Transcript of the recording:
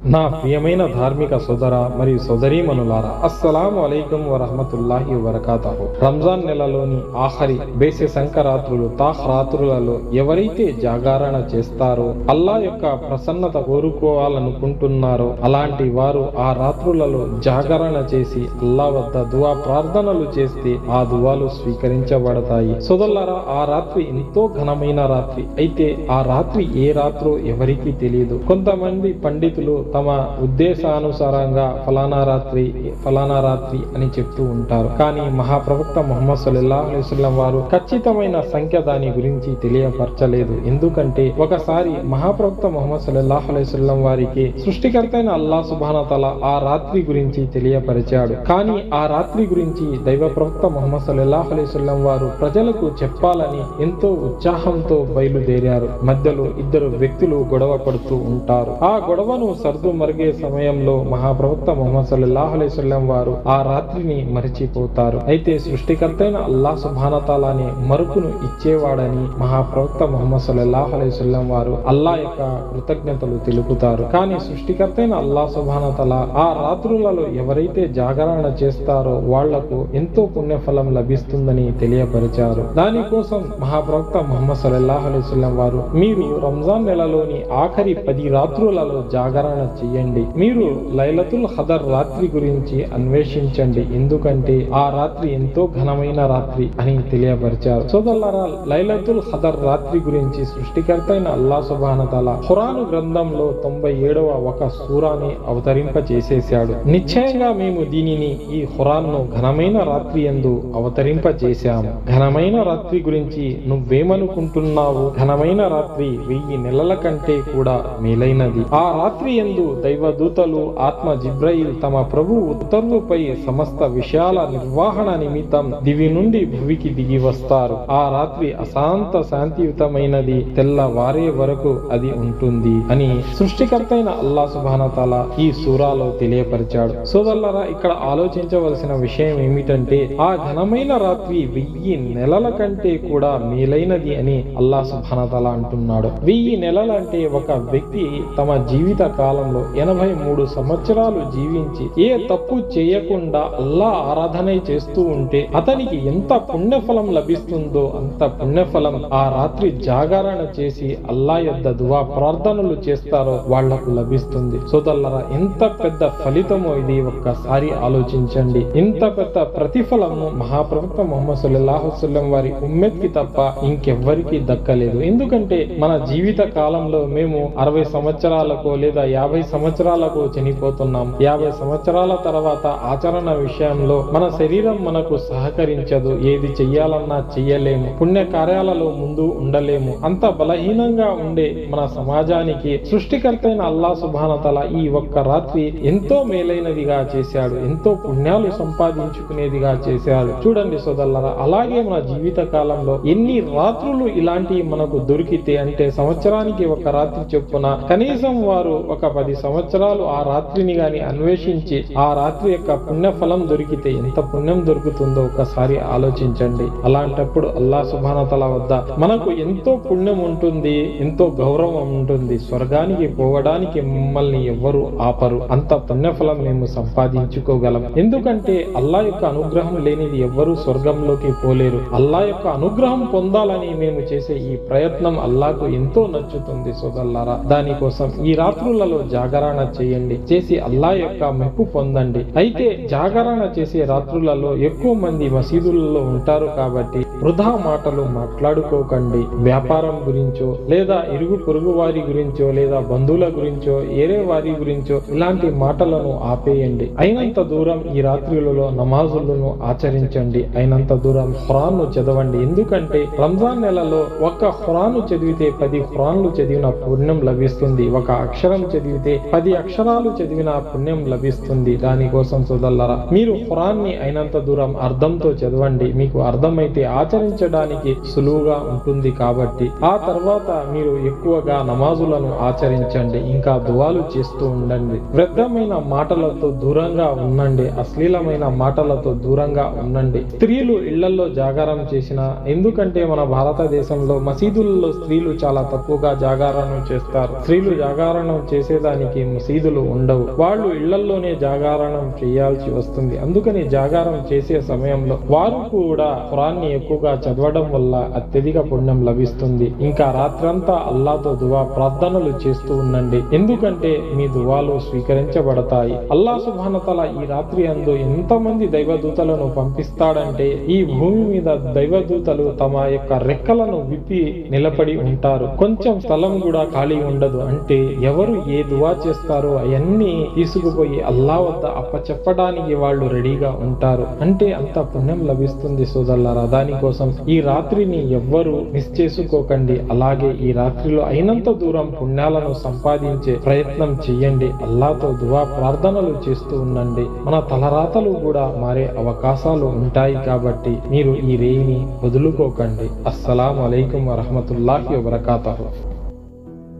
నా ప్రియమైన ధార్మిక సోదర మరియు సోదరీమణులారా అస్సలాము అలైకం వరహమతుల్లాహి వరకాతహు రంజాన్ నెలలోని ఆఖరి బేసి సంకరాత్రులు తాహ్ రాత్రులలో ఎవరైతే జాగారణ చేస్తారో అల్లా యొక్క ప్రసన్నత కోరుకోవాలనుకుంటున్నారో అలాంటి వారు ఆ రాత్రులలో జాగరణ చేసి అల్లా వద్ద దువా ప్రార్థనలు చేస్తే ఆ దువాలు స్వీకరించబడతాయి. సోదరులారా ఆ రాత్రి ఎంతో ఘనమైన రాత్రి. అయితే ఆ రాత్రి ఏ రాత్రో ఎవరికీ తెలియదు. కొంతమంది పండితులు తమ ఉద్దేశానుసారంగా ఫలానా రాత్రి ఫలానా రాత్రి అని చెప్తూ ఉంటారు. కానీ మహాప్రవక్త మొహమ్మద్ సల్లల్లాహు అలైహి వారు ఖచ్చితమైన సంఖ్య దాని గురించి తెలియపరచలేదు. ఎందుకంటే ఒకసారి మహాప్రవక్త మొహమ్మద్ సల్లల్లాహు అలైహి వారికి సృష్టికర్తైన అల్లా సుబానతల ఆ రాత్రి గురించి తెలియపరిచాడు. కానీ ఆ రాత్రి గురించి దైవ ప్రవక్త మొహమ్మద్ సల్లల్లాహు అలైహి వారు ప్రజలకు చెప్పాలని ఎంతో ఉత్సాహంతో బయలుదేరారు. మధ్యలో ఇద్దరు వ్యక్తులు గొడవ పడుతూ ఉంటారు. ఆ గొడవను సర్దు మరిగే సమయంలో మహాప్రవక్త మొహమ్మద్ సల్లల్లాహు అలైస్లం వారు ఆ రాత్రిని మరిచిపోతారు. అయితే సృష్టికర్తైన అల్లా సుభానతాలానే మరుపును ఇచ్చేవాడని మహాప్రవక్త మొహమ్మద్ సల్లల్లాహు అలైస్లం వారు అల్లా యొక్క కృతజ్ఞతలు తెలుపుతారు. కానీ సృష్టికర్తైన అల్లా సుభానతల ఆ రాత్రులలో ఎవరైతే జాగరణ చేస్తారో వాళ్ళకు ఎంతో పుణ్యఫలం లభిస్తుందని తెలియపరిచారు. దానికోసం మహాప్రవక్త మొహమ్మద్ సల్లల్లాహు అలైస్లం వారు మీరు రంజాన్ నెలలోని ఆఖరి పది రాత్రులలో జాగరణ చేయండి. మీరు లైలతుల్ హదర్ రాత్రి గురించి అన్వేషించండి. ఎందుకంటే ఆ రాత్రి ఎంతో ఘనమైన రాత్రి అని తెలియపరిచారు. సోదరులారా లైలతుల్ హదర్ రాత్రి గురించి సృష్టికర్త అయిన అల్లా సుబానతల ఖురాను గ్రంథంలో తొంభై ఏడవ ఒక సూరాని అవతరింప చేసేశాడు నిశ్చయంగా మేము దీనిని ఈ ఖురాన్ను ఘనమైన రాత్రి ఎందు అవతరింప చేశాము ఘనమైన రాత్రి గురించి నువ్వేమనుకుంటున్నావు? ఘనమైన రాత్రి వెయ్యి నెలల కంటే కూడా మేలైనది. ఆ రాత్రి ఎందు దైవదూతలు ఆత్మ జిబ్రయిల్ తమ ప్రభు ఉత్తర్వుపై సమస్త విషయాల నిర్వహణ నిమిత్తం దివి నుండి భువికి దిగి వస్తారు. ఆ రాత్రి అశాంత శాంతియుతమైనది తెల్లవారే వరకు అది ఉంటుంది అని సృష్టికర్తైన అల్లా సుబానతాల ఈ సూరాలో తెలియపరిచాడు. సోదల్లరా ఇక్కడ ఆలోచించవలసిన విషయం ఏమిటంటే ఆ ఘనమైన రాత్రి వెయ్యి నెలల కంటే కూడా మేలైనది అని అల్లా సుబానతాల అంటున్నాడు. వెయ్యి నెలలంటే ఒక వ్యక్తి తమ జీవిత కాలం కాలంలో ఎనభై మూడు సంవత్సరాలు జీవించి ఏ తప్పు చేయకుండా అల్లా ఆరాధన చేస్తూ ఉంటే అతనికి ఎంత పుణ్యఫలం లభిస్తుందో అంత పుణ్యఫలం ఆ రాత్రి జాగరణ చేసి అల్లా యొద్ద దువా ప్రార్థనలు చేస్తారో వాళ్ళకు లభిస్తుంది. సోదల్లరా ఎంత పెద్ద ఫలితమో ఇది ఒక్కసారి ఆలోచించండి. ఇంత పెద్ద ప్రతిఫలము మహాప్రవక్త మొహమ్మద్ సుల్లాహుసల్లం వారి వారి ఉమ్మెత్కి తప్ప ఇంకెవ్వరికి దక్కలేదు. ఎందుకంటే మన జీవిత కాలంలో మేము అరవై సంవత్సరాలకు లేదా యాభై సంవత్సరాలకు చనిపోతున్నాం. యాభై సంవత్సరాల తర్వాత ఆచరణ విషయంలో మన శరీరం మనకు సహకరించదు. ఏది చెయ్యాలన్నా చెయ్యలేము. పుణ్య కార్యాలలో ముందు ఉండలేము. అంత బలహీనంగా ఉండే మన సమాజానికి సృష్టికర్తైన అల్లా సుభానతల ఈ ఒక్క రాత్రి ఎంతో మేలైనదిగా చేశాడు. ఎంతో పుణ్యాలు సంపాదించుకునేదిగా చేశాడు. చూడండి సోదల్లరా అలాగే మన జీవిత కాలంలో ఎన్ని రాత్రులు ఇలాంటివి మనకు దొరికితే అంటే సంవత్సరానికి ఒక రాత్రి చొప్పున కనీసం వారు ఒక పది సంవత్సరాలు ఆ రాత్రిని గాని అన్వేషించి ఆ రాత్రి యొక్క పుణ్యఫలం దొరికితే ఎంత పుణ్యం దొరుకుతుందో ఒకసారి ఆలోచించండి. అలాంటప్పుడు అల్లా సుభానతల వద్ద మనకు ఎంతో పుణ్యం ఉంటుంది ఎంతో గౌరవం ఉంటుంది. స్వర్గానికి పోవడానికి మిమ్మల్ని ఎవ్వరు ఆపరు. అంత పుణ్యఫలం మేము సంపాదించుకోగలం. ఎందుకంటే అల్లా యొక్క అనుగ్రహం లేనిది ఎవ్వరూ స్వర్గంలోకి పోలేరు. అల్లా యొక్క అనుగ్రహం పొందాలని మేము చేసే ఈ ప్రయత్నం అల్లాకు ఎంతో నచ్చుతుంది సోదల్లారా దానికోసం ఈ రాత్రులలో జాగరణ చేయండి. చేసి అల్లా యొక్క మెప్పు పొందండి. అయితే జాగరణ చేసే రాత్రులలో ఎక్కువ మంది మసీదులలో ఉంటారు కాబట్టి వృధా మాటలు మాట్లాడుకోకండి. వ్యాపారం గురించో లేదా ఇరుగు పొరుగు వారి గురించో లేదా బంధువుల గురించో ఏరే వారి గురించో ఇలాంటి మాటలను ఆపేయండి. అయినంత దూరం ఈ రాత్రులలో నమాజులను ఆచరించండి. అయినంత దూరం ఖురాన్ను చదవండి. ఎందుకంటే రంజాన్ నెలలో ఒక్క ఖురాను చదివితే పది ఖురాన్లు చదివిన పుణ్యం లభిస్తుంది. ఒక అక్షరం చదివితే పది అక్షరాలు చదివిన పుణ్యం లభిస్తుంది. దానికోసం సోదల్లరా మీరు ఖురాన్ని అయినంత దూరం అర్థంతో చదవండి. మీకు అర్థమైతే ఆచరించడానికి సులువుగా ఉంటుంది కాబట్టి. ఆ తర్వాత మీరు ఎక్కువగా నమాజులను ఆచరించండి. ఇంకా దువాలు చేస్తూ ఉండండి. వృద్ధమైన మాటలతో దూరంగా ఉండండి. అశ్లీలమైన మాటలతో దూరంగా ఉండండి. స్త్రీలు ఇళ్ళలో జాగారం చేసిన ఎందుకంటే మన భారతదేశంలో మసీదులలో స్త్రీలు చాలా తక్కువగా జాగారణం చేస్తారు. స్త్రీలు జాగారణం చేసేదా చేసుకోవడానికి మసీదులు ఉండవు. వాళ్ళు ఇళ్ళల్లోనే జాగారణం చేయాల్సి వస్తుంది. అందుకని జాగారం చేసే సమయంలో వారు కూడా ఖురాన్ని ఎక్కువగా చదవడం వల్ల అత్యధిక పుణ్యం లభిస్తుంది. ఇంకా రాత్రంతా అల్లాతో దువా ప్రార్థనలు చేస్తూ ఉండండి. ఎందుకంటే మీ దువాలు స్వీకరించబడతాయి. అల్లా సుభానతల ఈ రాత్రి అందు ఎంతమంది దైవదూతలను పంపిస్తాడంటే ఈ భూమి మీద దైవదూతలు తమ యొక్క రెక్కలను విప్పి నిలబడి ఉంటారు. కొంచెం స్థలం కూడా ఖాళీ ఉండదు. అంటే ఎవరు ఏ దువా చేస్తారో అవన్నీ తీసుకుపోయి అల్లా వద్ద అప్పచెప్పడానికి వాళ్ళు రెడీగా ఉంటారు. అంటే అంత పుణ్యం లభిస్తుంది సోదరులారా. దానికోసం ఈ రాత్రిని ఎవ్వరు మిస్ చేసుకోకండి. అలాగే ఈ రాత్రిలో అయినంత దూరం పుణ్యాలను సంపాదించే ప్రయత్నం చెయ్యండి అల్లాతో దువా ప్రార్థనలు చేస్తూ ఉండండి. మన తలరాతలు కూడా మారే అవకాశాలు ఉంటాయి కాబట్టి మీరు ఈ రేయిని వదులుకోకండి. అస్సలం అయికం వరహమతుల్లాహి వబర్కాతహు.